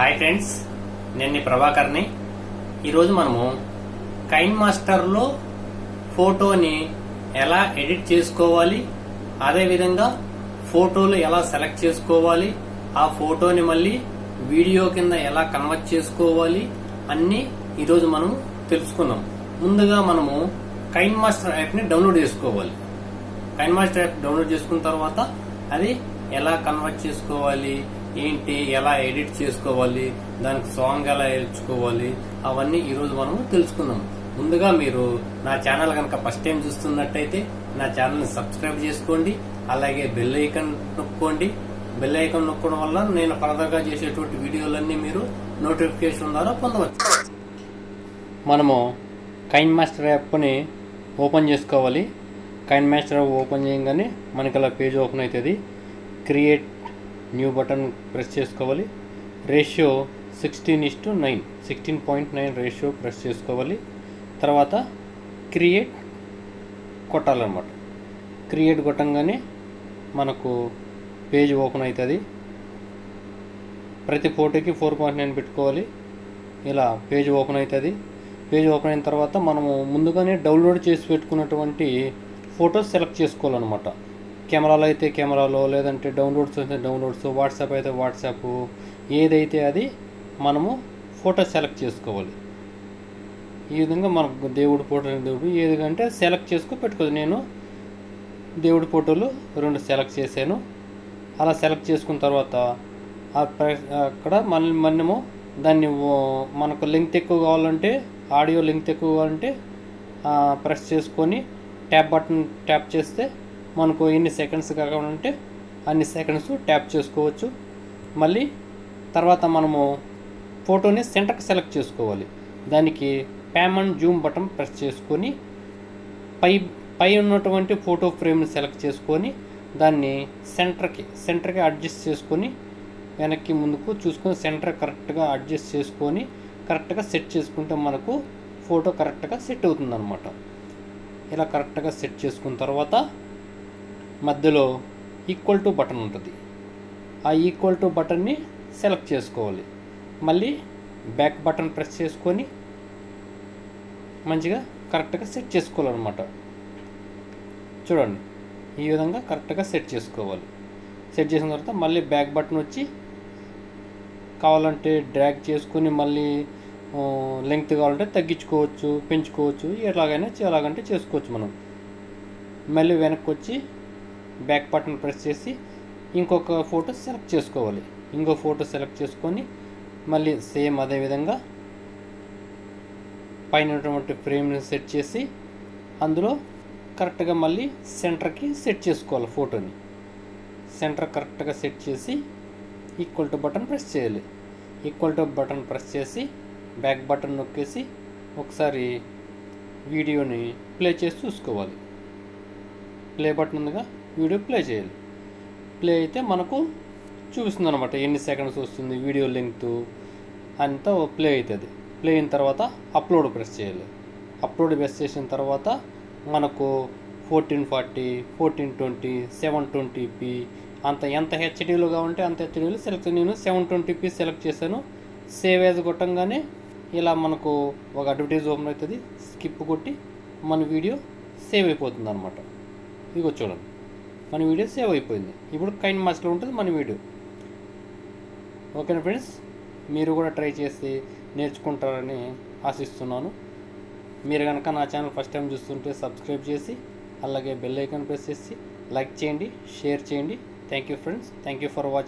Hi friends నేను ప్రభాకర్ని. ఈరోజు మనము కైన్ మాస్టర్లో ఫోటోని ఎలా ఎడిట్ చేసుకోవాలి అదేవిధంగా ఫోటోలు ఎలా సెలెక్ట్ చేసుకోవాలి ఆ ఫోటోని మళ్ళీ వీడియో కింద ఎలా కన్వర్ట్ చేసుకోవాలి అన్నీ ఈరోజు మనం తెలుసుకున్నాం ముందుగా మనము కైన్ మాస్టర్ యాప్ని డౌన్లోడ్ చేసుకోవాలి. కైన్ మాస్టర్ యాప్ డౌన్లోడ్ చేసుకున్న తర్వాత అది ఎలా కన్వర్ట్ చేసుకోవాలి ఏంటి ఎలా ఎడిట్ చేసుకోవాలి దానికి సాంగ్ ఎలా ఏర్చుకోవాలి అవన్నీ ఈరోజు మనము తెలుసుకుందాం. ముందుగా మీరు నా ఛానల్ కనుక ఫస్ట్ టైం చూస్తున్నట్టయితే నా ఛానల్ని సబ్స్క్రైబ్ చేసుకోండి అలాగే బెల్ ఐకాన్ నొక్కోండి. బెల్ ఐకాన్ నొక్కడం వల్ల నేను ఫర్దర్గా చేసేటువంటి వీడియోలన్నీ మీరు నోటిఫికేషన్ ద్వారా పొందవచ్చు. మనము కైన్ మాస్టర్ యాప్ని ఓపెన్ చేసుకోవాలి. కైన్ మాస్టర్ యాప్ ఓపెన్ చేయగానే మనకి అలా పేజ్ ఓపెన్ అవుతుంది. క్రియేట్ న్యూ బటన్ ప్రెస్ చేసుకోవాలి. Ratio sixteen is to nine. Sixteen point nine ratio press చేసుకోవాలి. తర్వాత క్రియేట్ కొట్టాలన్నమాట. క్రియేట్ కొట్టంగానే మనకు పేజ్ ఓపెన్ అవుతుంది ప్రతి ఫోటోకి ఫోర్ పాయింట్ నైన్ పెట్టుకోవాలి. ఇలా పేజ్ ఓపెన్ అవుతుంది పేజ్ ఓపెన్ అయిన తర్వాత మనము ముందుగానే డౌన్లోడ్ చేసి పెట్టుకున్నటువంటి ఫొటోస్ సెలెక్ట్ చేసుకోవాలన్నమాట. కెమెరాలో అయితే కెమెరాలో లేదంటే డౌన్లోడ్స్ అయితే డౌన్లోడ్స్ వాట్సాప్ అయితే వాట్సాప్ ఏదైతే అది మనము ఫోటో సెలెక్ట్ చేసుకోవాలి. ఈ విధంగా మనకు దేవుడి ఫోటో దేవుడు ఏదిగంటే సెలెక్ట్ చేసుకో పెట్టుకోవాలి. నేను దేవుడి ఫోటోలు రెండు సెలెక్ట్ చేశాను. అలా సెలెక్ట్ చేసుకున్న తర్వాత అక్కడ మన మనము దాన్ని మనకు లెంగ్త్ ఎక్కువ కావాలంటే ఆడియో లెంగ్త్ ఎక్కువ కావాలంటే ప్రెస్ చేసుకొని ట్యాప్ బటన్ ట్యాప్ చేస్తే మనకు ఎన్ని సెకండ్స్ కావాలంటే అన్ని సెకండ్స్ ట్యాప్ చేసుకోవచ్చు. మళ్ళీ తర్వాత మనము ఫోటోని సెంటర్కి సెలెక్ట్ చేసుకోవాలి. దానికి pan and zoom button press చేసుకొని పై పై ఉన్నటువంటి ఫోటో ఫ్రేమ్ని సెలెక్ట్ చేసుకొని దాన్ని సెంటర్కి సెంటర్కి అడ్జస్ట్ చేసుకొని వెనక్కి ముందుకు చూసుకొని సెంటర్ కరెక్ట్గా అడ్జస్ట్ చేసుకొని కరెక్ట్గా సెట్ చేసుకుంటే మనకు ఫోటో కరెక్ట్గా సెట్ అవుతుందన్నమాట. ఇలా కరెక్ట్గా సెట్ చేసుకున్న తర్వాత మధ్యలో ఈక్వల్ టు బటన్ ఉంటుంది. ఆ ఈక్వల్ టు బటన్ని సెలెక్ట్ చేసుకోవాలి. మళ్ళీ బ్యాక్ బటన్ ప్రెస్ చేసుకొని మంచిగా కరెక్ట్గా సెట్ చేసుకోవాలన్నమాట. చూడండి ఈ విధంగా కరెక్ట్గా సెట్ చేసుకోవాలి. సెట్ చేసిన తర్వాత మళ్ళీ బ్యాక్ బటన్ వచ్చి కావాలంటే డ్రాగ్ చేసుకొని మళ్ళీ లెంగ్త్ కావాలంటే తగ్గించుకోవచ్చు పెంచుకోవచ్చు ఎలాగైనా ఎలాగంటే చేసుకోవచ్చు మనం. మళ్ళీ వెనక్కి వచ్చి బ్యాక్ బటన్ ప్రెస్ చేసి ఇంకొక ఫోటో సెలెక్ట్ చేసుకోవాలి. ఇంకో ఫోటో సెలెక్ట్ చేసుకొని మళ్ళీ సేమ్ అదే విధంగా పైన ఉన్నటువంటి ఫ్రేమ్ని సెట్ చేసి అందులో కరెక్ట్గా మళ్ళీ సెంటర్కి సెట్ చేసుకోవాలి ఫోటోని. సెంటర్ కరెక్ట్గా సెట్ చేసి ఈక్వల్ టు బటన్ ప్రెస్ చేయాలి. ఈక్వల్ టు బటన్ ప్రెస్ చేసి బ్యాక్ బటన్ నొక్కేసి ఒకసారి వీడియోని ప్లే చేసి చూసుకోవాలి. ప్లే బటన్ ఉందిగా? వీడియో ప్లే చేయాలి. ప్లే అయితే మనకు చూపిస్తుంది అనమాట ఎన్ని సెకండ్స్ వస్తుంది వీడియో లెంగ్త్ అంతా ప్లే అవుతుంది ప్లే అయిన తర్వాత అప్లోడ్ ప్రెస్ చేయాలి. అప్లోడ్ ప్రెస్ చేసిన తర్వాత మనకు fourteen forty fourteen twenty seven twenty P అంత ఎంత హెచ్డీలుగా ఉంటే అంత హెచ్డీలో సెలెక్ట్ నేను సెవెన్ ట్వంటీ పీ సెలెక్ట్ చేశాను. సేవ్ యాజ్ కొట్టంగానే ఇలా మనకు ఒక అడ్వర్టైజ్ ఓపెన్ అవుతుంది. స్కిప్ కొట్టి మన వీడియో సేవ్ అయిపోతుంది అనమాట ఇదిగో చూడండి. మన వీడియో సేవ్ అయిపోయింది. ఇప్పుడు కైన్ మాస్లో ఉంటుంది మన వీడియో. ఓకేనా ఫ్రెండ్స్? మీరు కూడా ట్రై చేసి నేర్చుకుంటారని ఆశిస్తున్నాను. మీరు కనుక నా ఛానల్ ఫస్ట్ టైం చూస్తుంటే సబ్స్క్రైబ్ చేసి అలాగే బెల్ ఐకాన్ ప్రెస్ చేసి లైక్ చేయండి షేర్ చేయండి. Thank you friends. Thank you for watching